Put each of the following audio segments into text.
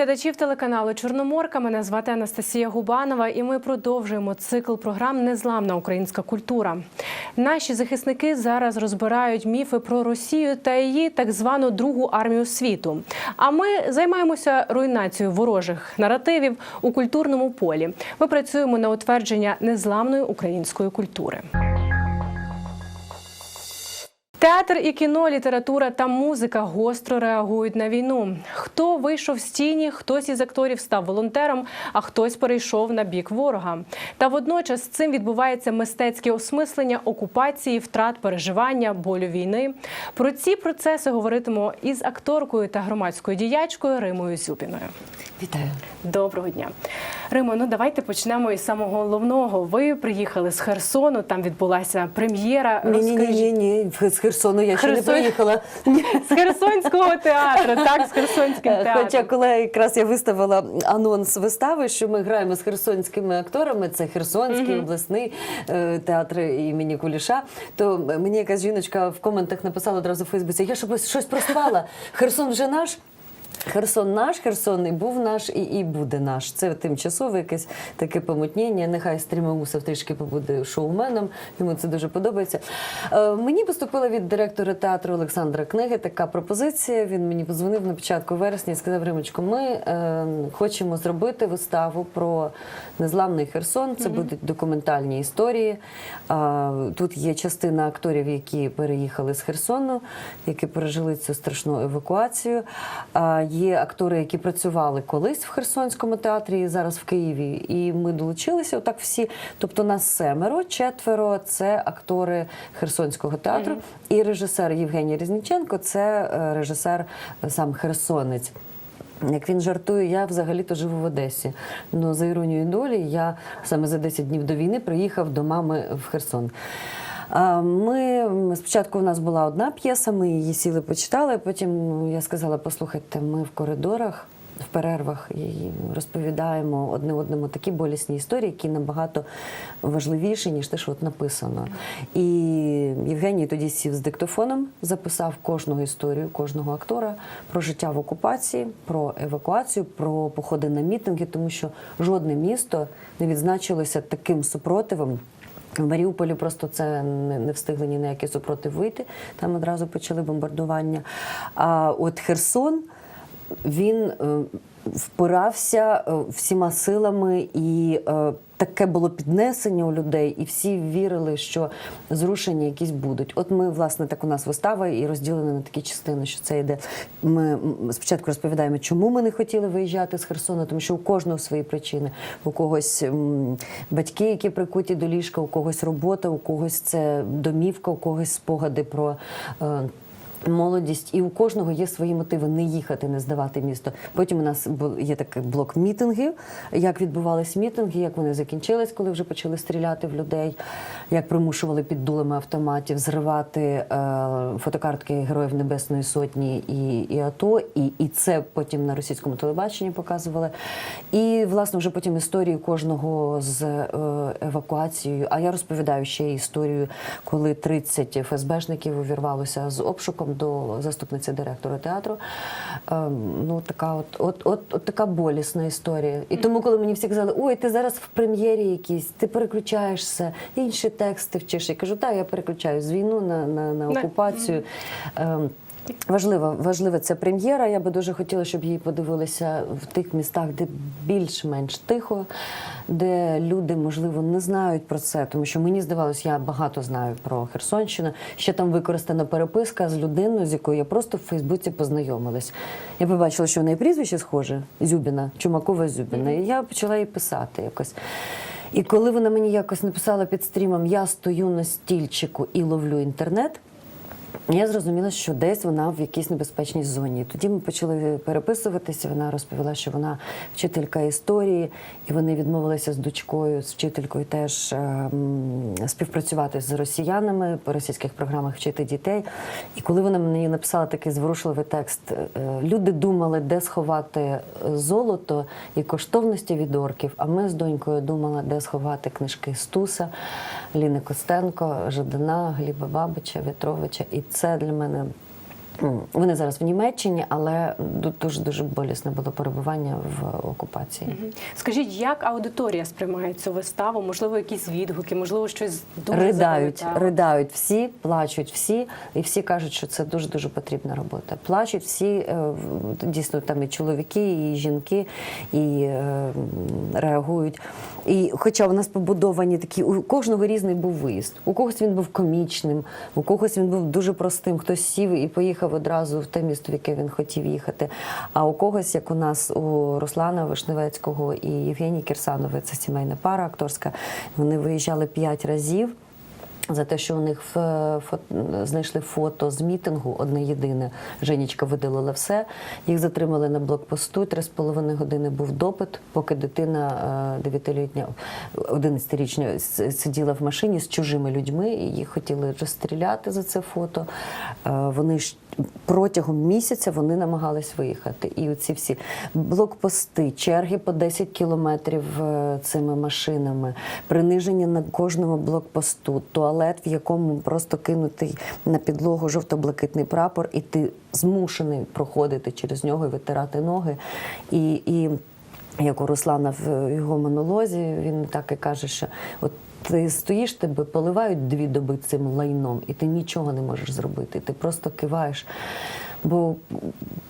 Глядачів телеканалу Чорноморка. Мене звати Анастасія Губанова, і ми продовжуємо цикл програм Незламна українська культура. Наші захисники зараз розбирають міфи про Росію та її так звану другу армію світу. А ми займаємося руйнацією ворожих наративів у культурному полі. Ми працюємо на утвердження незламної української культури. Театр і кіно, література та музика гостро реагують на війну. Хто вийшов з тіні, хтось із акторів став волонтером, а хтось перейшов на бік ворога. Та водночас цим відбувається мистецьке осмислення окупації, втрат, переживання, болю війни. Про ці процеси говоритимемо із акторкою та громадською діячкою Римою Зюбіною. Вітаю. Доброго дня, Римо. Ну давайте почнемо із самого головного. Ви приїхали з Херсону. Там відбулася прем'єра. Ні, ні, ні, Розкажіть. ні, ні. Херсону я ще не приїхала. З Херсонського театру, так, з Херсонським театром. Хоча коли якраз я виставила анонс вистави, що ми граємо з херсонськими акторами, це Херсонський обласний е, театр імені Куліша, то мені якась жіночка в коментах написала одразу в Фейсбуці, я щось проспала. Херсон вже наш. Херсон наш, Херсон і був наш, і, і буде наш. Це тимчасове якесь таке помутнення. Нехай Стрімоусов трішки побуде шоуменом, йому це дуже подобається. Е, мені поступила від директора театру Олександра Книги така пропозиція. Він мені подзвонив на початку вересня і сказав: Римочко, ми е, хочемо зробити виставу про незламний Херсон. Це будуть документальні історії. А, тут є частина акторів, які переїхали з Херсону, які пережили цю страшну евакуацію. А, є актори, які працювали колись в Херсонському театрі, зараз в Києві. І ми долучилися отак всі. Тобто нас семеро, четверо це актори Херсонського театру, і режисер Євгеній Різніченко це е, режисер сам Херсонець. Як він жартує, я взагалі-то живу в Одесі. Ну за іронією долі, я саме за 10 днів до війни приїхав до мами в Херсон. Ми спочатку у нас була одна п'єса, ми її сіли, почитали. Потім я сказала: послухайте, ми в коридорах. В перервах і розповідаємо одне одному такі болісні історії, які набагато важливіші, ніж те, що от написано. І Євгеній тоді сів з диктофоном, записав кожного історію, кожного актора про життя в окупації, про евакуацію, про походи на мітинги, тому що жодне місто не відзначилося таким супротивом. В Маріуполі просто це не, встигли ні на який супротив вийти. Там одразу почали бомбардування. А от Херсон він е, впирався е, всіма силами, і е, таке було піднесення у людей, і всі вірили, що зрушення якісь будуть. От ми, власне, так у нас вистава і розділена на такі частини, що це йде. Ми спочатку розповідаємо, чому ми не хотіли виїжджати з Херсона, тому що у кожного свої причини. У когось батьки, які прикуті до ліжка, у когось робота, у когось це домівка, у когось спогади про. Молодість, і у кожного є свої мотиви не їхати, не здавати місто. Потім у нас є такий блок мітингів, як відбувались мітинги, як вони закінчились, коли вже почали стріляти в людей, як примушували під дулами автоматів зривати е, фотокартки Героїв Небесної Сотні і, і АТО. І, і це потім на російському телебаченні показували. І власне вже потім історії кожного з е, евакуацією. А я розповідаю ще історію, коли 30 ФСБшників увірвалося з обшуком до заступниці директора театру. Ем, ну така, от, от, от, от така болісна історія. І тому, коли мені всі казали, ой, ти зараз в прем'єрі якійсь, ти переключаєшся, інші тексти вчиш. Я кажу, так, я переключаю з війну на, на, на На- окупацію. Важлива, важлива ця прем'єра. Я би дуже хотіла, щоб її подивилися в тих містах, де більш-менш тихо, де люди, можливо, не знають про це. Тому що мені здавалось, я багато знаю про Херсонщину. Ще там використана переписка з людиною, з якою я просто в Фейсбуці познайомилась. Я побачила, що в неї прізвище схоже Зюбіна, Чумакова Зюбіна. І я почала їй писати якось. І коли вона мені якось написала під стрімом Я стою на стільчику і ловлю інтернет. Я зрозуміла, що десь вона в якійсь небезпечній зоні. Тоді ми почали переписуватися. Вона розповіла, що вона вчителька історії, і вони відмовилися з дочкою, з вчителькою теж ем, співпрацювати з росіянами по російських програмах вчити дітей. І коли вона мені написала такий зворушливий текст, е, люди думали, де сховати золото і коштовності від орків. А ми з донькою думали, де сховати книжки Стуса, Ліни Костенко, Жадана, Гліба Бабича, В'ятровича. І це для мене Вони зараз в Німеччині, але дуже дуже болісне було перебування в окупації. Скажіть, як аудиторія сприймає цю виставу? Можливо, якісь відгуки, можливо, щось дуже Riдають, запам'ятало? ридають всі, плачуть всі, і всі кажуть, що це дуже дуже потрібна робота. Плачуть всі е, дійсно там і чоловіки, і жінки, і е, реагують. І хоча у нас побудовані такі, у кожного різний був виїзд. У когось він був комічним, у когось він був дуже простим. Хтось сів і поїхав одразу в те місто, в яке він хотів їхати. А у когось, як у нас у Руслана Вишневецького і Євгенії Кірсанової, це сімейна пара акторська. Вони виїжджали п'ять разів. За те, що у них в, фо- знайшли фото з мітингу, одне єдине. Женічка видалила все. Їх затримали на блокпосту. Три з половиною години був допит, поки дитина е, дев'ятилітня, 11-річня сиділа в машині з чужими людьми. І їх хотіли розстріляти за це фото. Е, Вони ж протягом місяця вони намагались виїхати. І оці всі блокпости, черги по 10 кілометрів е, цими машинами, приниження на кожному блокпосту, туалет, в якому просто кинутий на підлогу жовто-блакитний прапор, і ти змушений проходити через нього і витирати ноги. І, і як у Руслана в його монолозі, він так і каже, що от ти стоїш, тебе поливають дві доби цим лайном, і ти нічого не можеш зробити. Ти просто киваєш. Бо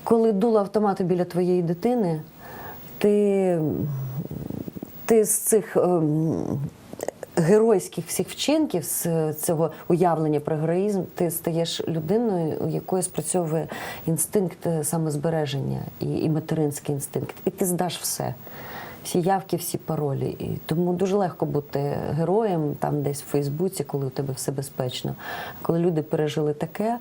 коли дуло автомату біля твоєї дитини, ти, ти з цих ем, геройських всіх вчинків, з цього уявлення про героїзм, ти стаєш людиною, у якої спрацьовує інстинкт е, самозбереження і, і материнський інстинкт. І ти здаш все. Всі явки, всі паролі. І тому дуже легко бути героєм там десь в Фейсбуці, коли у тебе все безпечно. Коли люди пережили таке,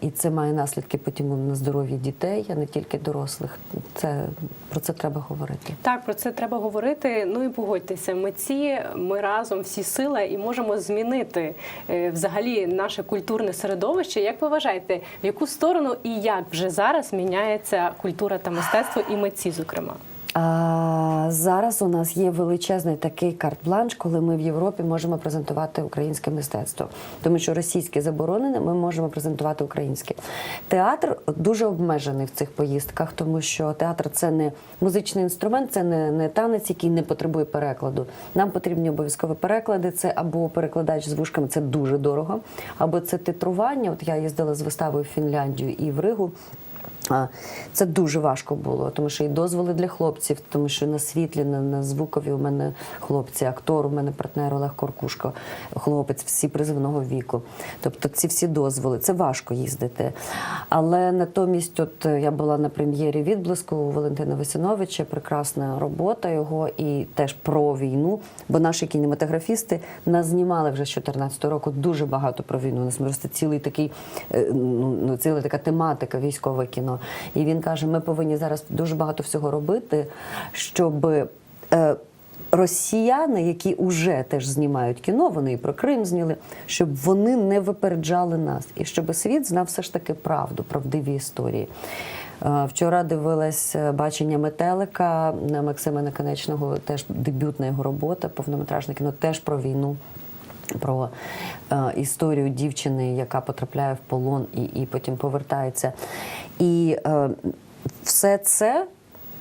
і це має наслідки потім на здоров'я дітей, а не тільки дорослих. Це про це треба говорити. Так, про це треба говорити. Ну і погодьтеся, митці, ми разом всі сила і можемо змінити е, взагалі наше культурне середовище. Як ви вважаєте, в яку сторону і як вже зараз міняється культура та мистецтво і митці, зокрема? А зараз у нас є величезний такий карт-бланш, коли ми в Європі можемо презентувати українське мистецтво, тому що російське заборонене, ми можемо презентувати українське. Театр дуже обмежений в цих поїздках, тому що театр це не музичний інструмент, це не, не танець, який не потребує перекладу. Нам потрібні обов'язкові переклади. Це або перекладач з вушками, це дуже дорого, або це титрування. От я їздила з виставою в Фінляндію і в Ригу. Це дуже важко було, тому що і дозволи для хлопців, тому що на світлі, на, на звукові у мене хлопці, актор, у мене партнер Олег Коркушко, хлопець, всі призивного віку. Тобто ці всі дозволи, це важко їздити. Але натомість, от е, я була на прем'єрі відблиску у Валентина Васяновича, прекрасна робота його і теж про війну. Бо наші кінематографісти нас знімали вже з 2014 року дуже багато про війну. У нас просто цілий такий е, ну, ну, ціла така тематика військове кіно. І він каже: ми повинні зараз дуже багато всього робити, щоб. Е, Росіяни, які вже теж знімають кіно, вони і про Крим зняли, щоб вони не випереджали нас, і щоб світ знав все ж таки правду, правдиві історії. Е, Вчора дивилась е, бачення метелика Максима Наконечного, теж дебютна його робота, повнометражне кіно, теж про війну. Про е, історію дівчини, яка потрапляє в полон і, і потім повертається. І е, все це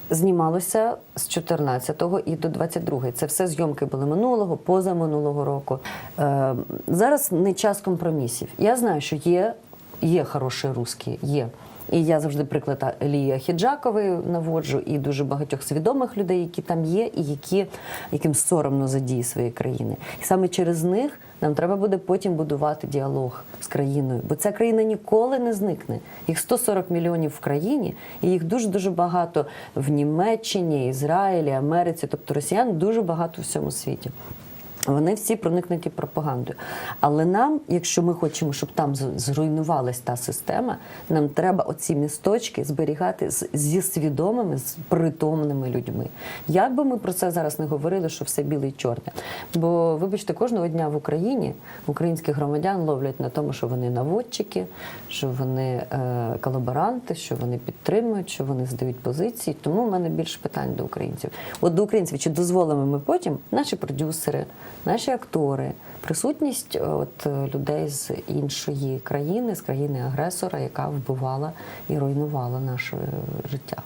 знімалося з 14-го і до 22-го. Це все зйомки були минулого, позаминулого року. Е, зараз не час компромісів. Я знаю, що є, є хороші русські, є. І я завжди приклад Лії Хіджакової наводжу, і дуже багатьох свідомих людей, які там є, і які, яким соромно за дії своєї країни. І саме через них нам треба буде потім будувати діалог з країною, бо ця країна ніколи не зникне. Їх 140 мільйонів в країні, і їх дуже дуже багато в Німеччині, Ізраїлі, Америці, тобто росіян дуже багато в всьому світі. Вони всі проникнуті пропагандою. Але нам, якщо ми хочемо, щоб там зруйнувалась та система, нам треба оці місточки зберігати зі свідомими, з притомними людьми. Як би ми про це зараз не говорили, що все біле і чорне. Бо, вибачте, кожного дня в Україні українських громадян ловлять на тому, що вони наводчики, що вони е, колаборанти, що вони підтримують, що вони здають позиції. Тому в мене більше питань до українців. От до українців, чи дозволимо ми потім наші продюсери, наші актори, присутність е, от, е, людей з іншої країни, з країни агресора, яка вбивала і руйнувала наше життя.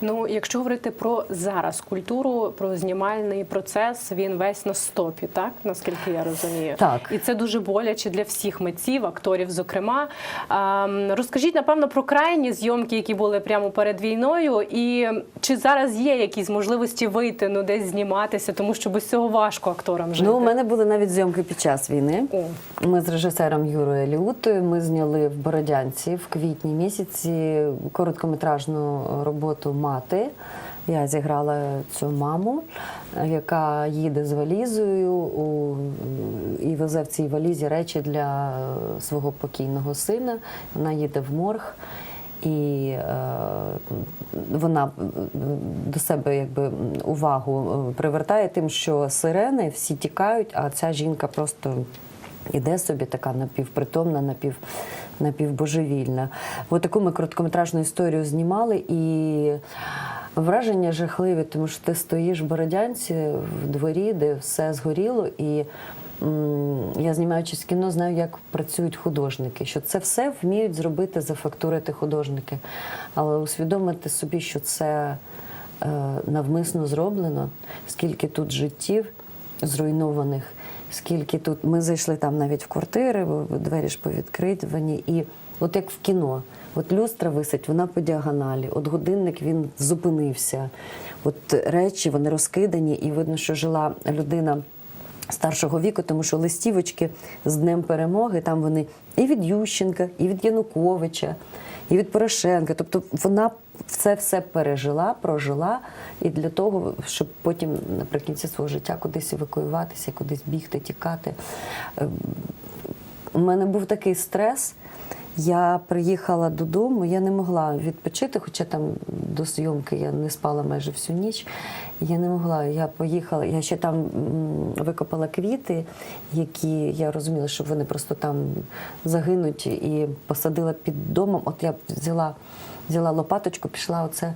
Ну, якщо говорити про зараз культуру, про знімальний процес, він весь на стопі, так наскільки я розумію, Так. і це дуже боляче для всіх митців, акторів, зокрема. А, розкажіть напевно про крайні зйомки, які були прямо перед війною, і чи зараз є якісь можливості вийти ну десь зніматися, тому що без цього важко акторам жити. Ну, у мене були навіть зйомки під час війни. Ми з режисером Юрою Ліутою ми зняли в Бородянці в квітні місяці короткометражну роботу Мати. Я зіграла цю маму, яка їде з валізою у, і везе в цій валізі речі для свого покійного сина. Вона їде в морг. І е, вона до себе якби увагу е, привертає тим, що сирени всі тікають, а ця жінка просто іде собі така напівпритомна, напів, напівбожевільна. От таку ми короткометражну історію знімали і. Враження жахливі, тому що ти стоїш в Бородянці в дворі, де все згоріло, і я знімаючись кіно, знаю, як працюють художники, що це все вміють зробити, зафактурити художники. Але усвідомити собі, що це е, навмисно зроблено, скільки тут життів зруйнованих, скільки тут. Ми зайшли там навіть в квартири, двері ж повідкриті, і от як в кіно. От люстра висить, вона по діагоналі. От годинник він зупинився. От речі вони розкидані, і видно, що жила людина старшого віку, тому що листівочки з Днем перемоги там вони і від Ющенка, і від Януковича, і від Порошенка. Тобто вона це все пережила, прожила, і для того, щоб потім наприкінці свого життя кудись евакуюватися, кудись бігти, тікати. Ем, У мене був такий стрес. Я приїхала додому, я не могла відпочити, хоча там до зйомки я не спала майже всю ніч. Я не могла. Я поїхала, я ще там викопала квіти, які я розуміла, що вони просто там загинуть, і посадила під домом. От я взяла. Взяла лопаточку, пішла оце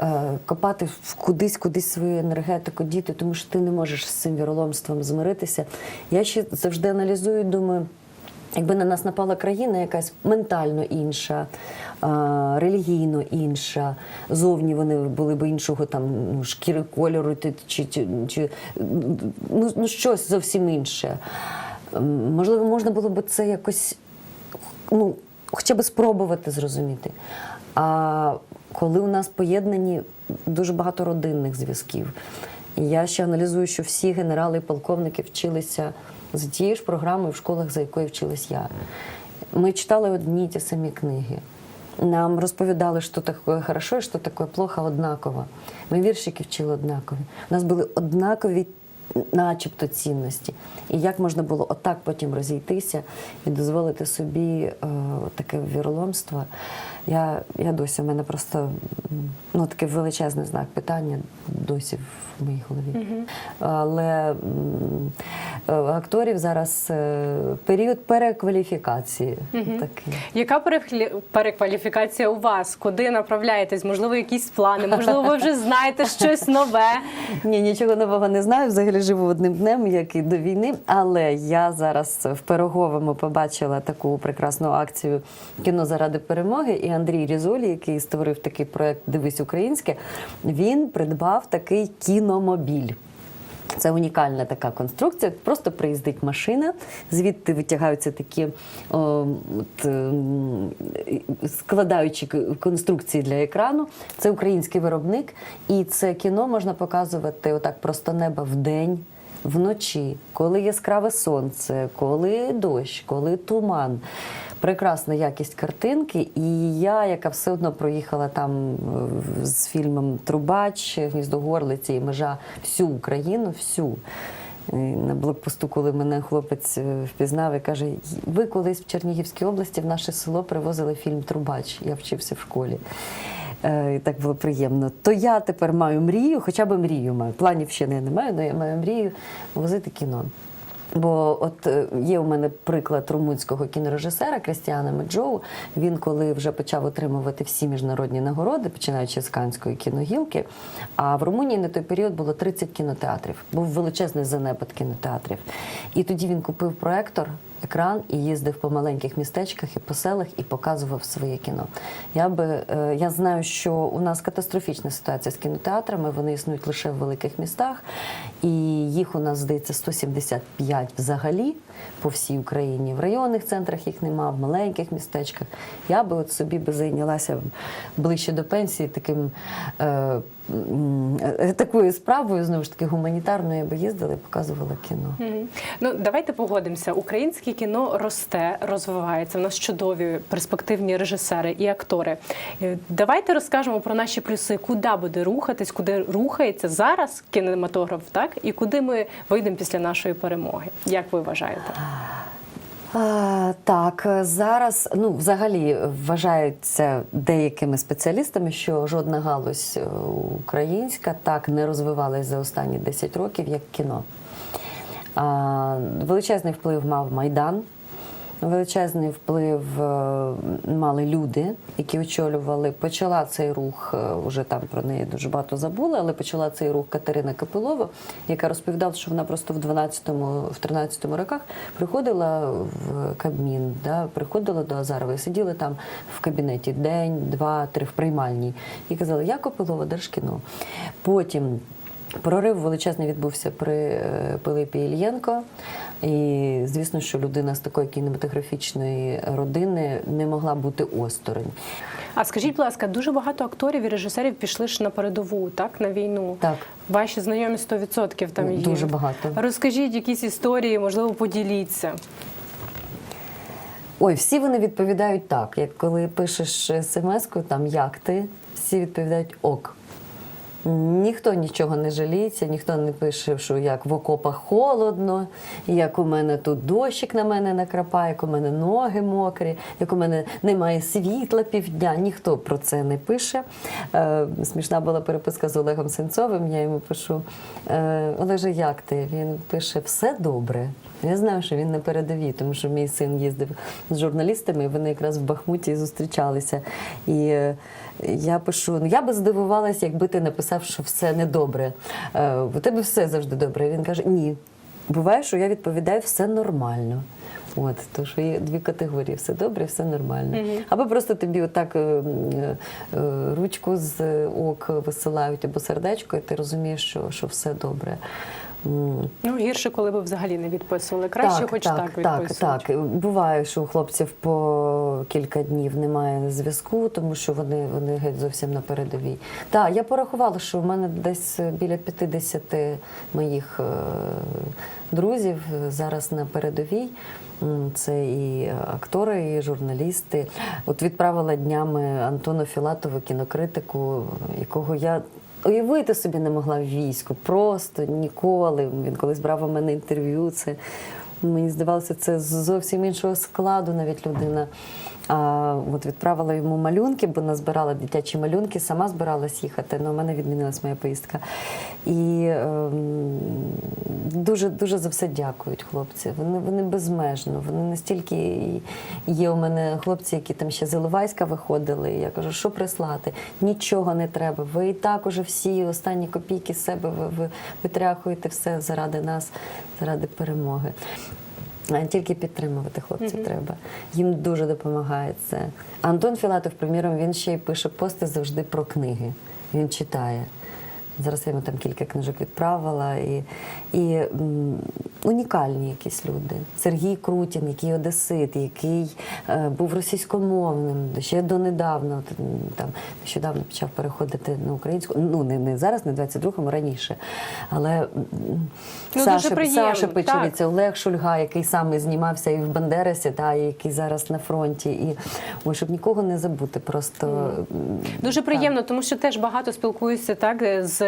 е, копати кудись, кудись свою енергетику, діти, тому що ти не можеш з цим віроломством змиритися. Я ще завжди аналізую, думаю, Якби на нас напала країна якась ментально інша, релігійно інша, зовні вони були б іншого там ну, шкіри кольору, чи, чи, чи ну, ну щось зовсім інше. Можливо, можна було б це якось ну, хоча б спробувати зрозуміти. А коли у нас поєднані дуже багато родинних зв'язків, я ще аналізую, що всі генерали і полковники вчилися за тією ж програмою в школах, за якою вчилась я. Ми читали одні ті самі книги. Нам розповідали, що таке хорошо що таке плохо однаково. Ми віршики вчили однакові. У нас були однакові, начебто, цінності. І як можна було отак потім розійтися і дозволити собі е, таке віроломство. Я, я досі, в мене просто ну, таке величезний знак питання досі в моїй голові. Але м, е, акторів зараз е, період перекваліфікації. Такий. Яка перекваліфікація у вас? Куди направляєтесь? Можливо, якісь плани? Можливо, ви вже знаєте щось нове. Ні, нічого нового не знаю. Взагалі живу одним днем, як і до війни. Але я зараз в Пироговому побачила таку прекрасну акцію кіно заради перемоги. Андрій Різолі, який створив такий проект Дивись українське, він придбав такий кіномобіль. Це унікальна така конструкція. Просто приїздить машина, звідти витягаються такі о, от, ем, складаючі конструкції для екрану. Це український виробник, і це кіно можна показувати отак просто неба вдень. Вночі, коли яскраве сонце, коли дощ, коли туман. Прекрасна якість картинки. І я, яка все одно проїхала там е, з фільмом Трубач, Гніздо Горлиці і межа всю Україну, всю. На блокпосту, коли мене хлопець е, впізнав і каже: ви колись в Чернігівській області в наше село привозили фільм Трубач. Я вчився в школі. Е, І так було приємно. То я тепер маю мрію, хоча б мрію маю. Планів ще не, не маю, але я маю мрію возити кіно. Бо от е, є у мене приклад румунського кінорежисера Крістіана Меджоу. Він, коли вже почав отримувати всі міжнародні нагороди, починаючи з Канської кіногілки, а в Румунії на той період було 30 кінотеатрів. Був величезний занепад кінотеатрів. І тоді він купив проектор. Екран і їздив по маленьких містечках і по селах і показував своє кіно. Я би е, я знаю, що у нас катастрофічна ситуація з кінотеатрами. Вони існують лише в великих містах, і їх у нас здається 175 взагалі по всій Україні. В районних центрах їх нема, в маленьких містечках. Я би от собі би зайнялася ближче до пенсії таким. Е, Такою справою знову ж таки гуманітарною я би їздила і показувала кіно. Мгм. Ну давайте погодимося. Українське кіно росте, розвивається. У нас чудові перспективні режисери і актори. Е, Давайте розкажемо про наші плюси, куди буде рухатись, куди рухається зараз кінематограф, так і куди ми вийдемо після нашої перемоги. Як ви вважаєте? А, так, зараз ну взагалі вважається деякими спеціалістами, що жодна галузь е, українська так не розвивалась за останні 10 років, як кіно. А, величезний вплив мав Майдан. Величезний вплив е, мали люди, які очолювали. Почала цей рух, е, вже там про неї дуже багато забули, але почала цей рух Катерина Капилова, яка розповідала, що вона просто в 12-му, в 13-му роках приходила в Кабмін, да, приходила до Азарової, сиділи там в кабінеті день, два, три в приймальній і казали, я Копилова, Держкіно. Потім Прорив величезний відбувся при е, Пилипі Ільєнко. І звісно, що людина з такої кінематографічної родини не могла бути осторонь. А скажіть, будь ласка, дуже багато акторів і режисерів пішли ж на передову, так на війну. Так. Ваші знайомі 100% там є. Дуже багато. Розкажіть якісь історії, можливо, поділіться. Ой, всі вони відповідають так. Як коли пишеш смс-ку, там як ти, всі відповідають ок. Ніхто нічого не жаліється, ніхто не пише, що як в окопах холодно, як у мене тут дощик на мене накрапає, як у мене ноги мокрі, як у мене немає світла півдня. Ніхто про це не пише. Е, смішна була переписка з Олегом Сенцовим. Я йому пишу: е, Олеже, як ти? Він пише: все добре. Я знаю, що він на передовій, тому що мій син їздив з журналістами, і вони якраз в Бахмуті зустрічалися. І е, я пишу: ну я би здивувалася, якби ти написав, що все недобре. Е, У тебе все завжди добре. І він каже: ні. Буває, що я відповідаю все нормально. От, то що є дві категорії: все добре, все нормально. Або просто тобі отак е, е, е, ручку з ок висилають або сердечко, і ти розумієш, що, що все добре. Ну гірше, коли ви взагалі не відписували. Краще, хоч так, так, відписують. так, так. Буває, що у хлопців по кілька днів немає зв'язку, тому що вони, вони геть зовсім на передовій. Так, я порахувала, що в мене десь біля 50 моїх е, друзів зараз на передовій. Це і актори, і журналісти. От відправила днями Антону Філатову кінокритику, якого я уявити собі не могла в війську. Просто ніколи. Він колись брав у мене інтерв'ю. Це мені здавалося, це зовсім іншого складу навіть людина. От відправила йому малюнки, бо назбирала дитячі малюнки, сама збиралась їхати, але в мене відмінилась моя поїздка. І ем, дуже дуже за все дякують хлопці. Вони вони безмежно. Вони настільки є у мене хлопці, які там ще з Іловайська виходили. Я кажу, що прислати? Нічого не треба. Ви і так уже всі останні копійки з себе ви, ви витряхуєте все заради нас, заради перемоги. Тільки підтримувати хлопців треба. Їм дуже допомагає це. Антон Філатов, приміром, він ще й пише пости завжди про книги. Він читає. Зараз я йому там кілька книжок відправила. І, і м, унікальні якісь люди. Сергій Крутін, який одесит, який е, був російськомовним, ще донедавна, там, нещодавно почав переходити на українську. Ну, не, не зараз, не в 22-му, раніше. Але Ну, Саша, Саша Печериця, Олег Шульга, який саме знімався і в Бандерасі, та і який зараз на фронті. І ой, щоб нікого не забути, просто м, Дуже приємно, тому що теж багато спілкуюся так з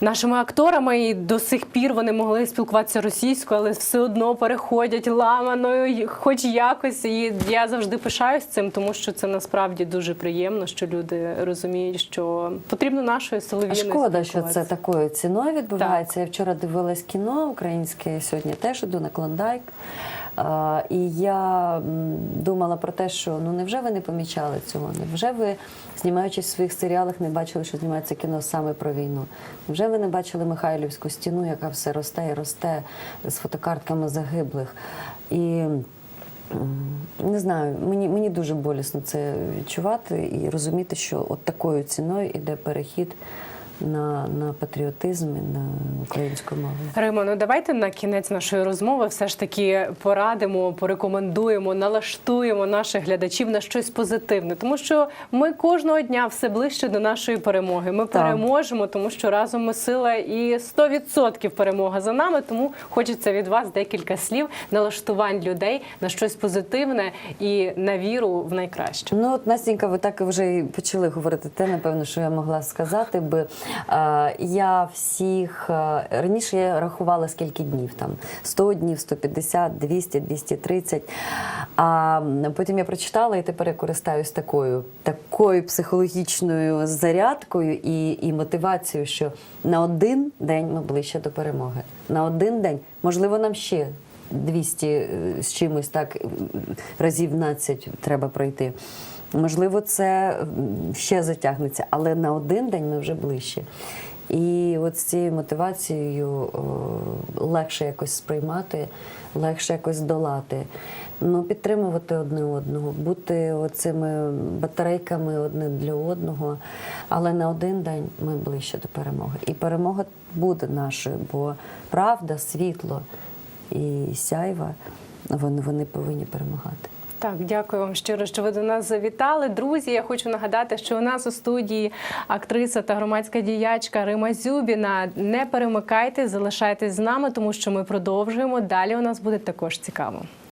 нашими акторами, і до сих пір вони могли спілкуватися російською, але все одно переходять ламаною, хоч якось. І я завжди пишаюсь цим, тому що це насправді дуже приємно, що люди розуміють, що потрібно нашою А Шкода, що це такою ціною відбувається. Я вчора дивилась кіно українське, сьогодні теж іду на Клондайк. І я думала про те, що ну невже ви не помічали цього? Невже ви, знімаючись в своїх серіалах, не бачили, що знімається кіно саме про війну? Невже ви не бачили Михайлівську стіну, яка все росте і росте з фотокартками загиблих? І Не знаю, мені, мені дуже болісно це відчувати і розуміти, що от такою ціною іде перехід на, на патріотизм і на українську мову. Римо, ну давайте на кінець нашої розмови все ж таки порадимо, порекомендуємо, налаштуємо наших глядачів на щось позитивне, тому що ми кожного дня все ближче до нашої перемоги. Ми Так. переможемо, тому що разом ми сила і 100% перемога за нами. Тому хочеться від вас декілька слів налаштувань людей на щось позитивне і на віру в найкраще. Ну от Настенька, ви так вже і почали говорити те, напевно, що я могла сказати би. Е, я всіх е, раніше я рахувала скільки днів там 100 днів, 150, 200, 230. А потім я прочитала і тепер я користаюсь такою, такою психологічною зарядкою і, і мотивацією, що на один день ми ближче до перемоги. На один день, можливо, нам ще 200 е, з чимось так разів 12 треба пройти. Можливо, це ще затягнеться, але на один день ми вже ближче. І от з цією мотивацією легше якось сприймати, легше якось долати. Ну, підтримувати одне одного, бути оцими батарейками одне для одного. Але на один день ми ближче до перемоги. І перемога буде нашою, бо правда, світло і сяйва вони, вони повинні перемагати. Так, дякую вам щиро, що ви до нас завітали. Друзі, я хочу нагадати, що у нас у студії актриса та громадська діячка Рима Зюбіна. Не перемикайте, залишайтесь з нами, тому що ми продовжуємо. Далі у нас буде також цікаво.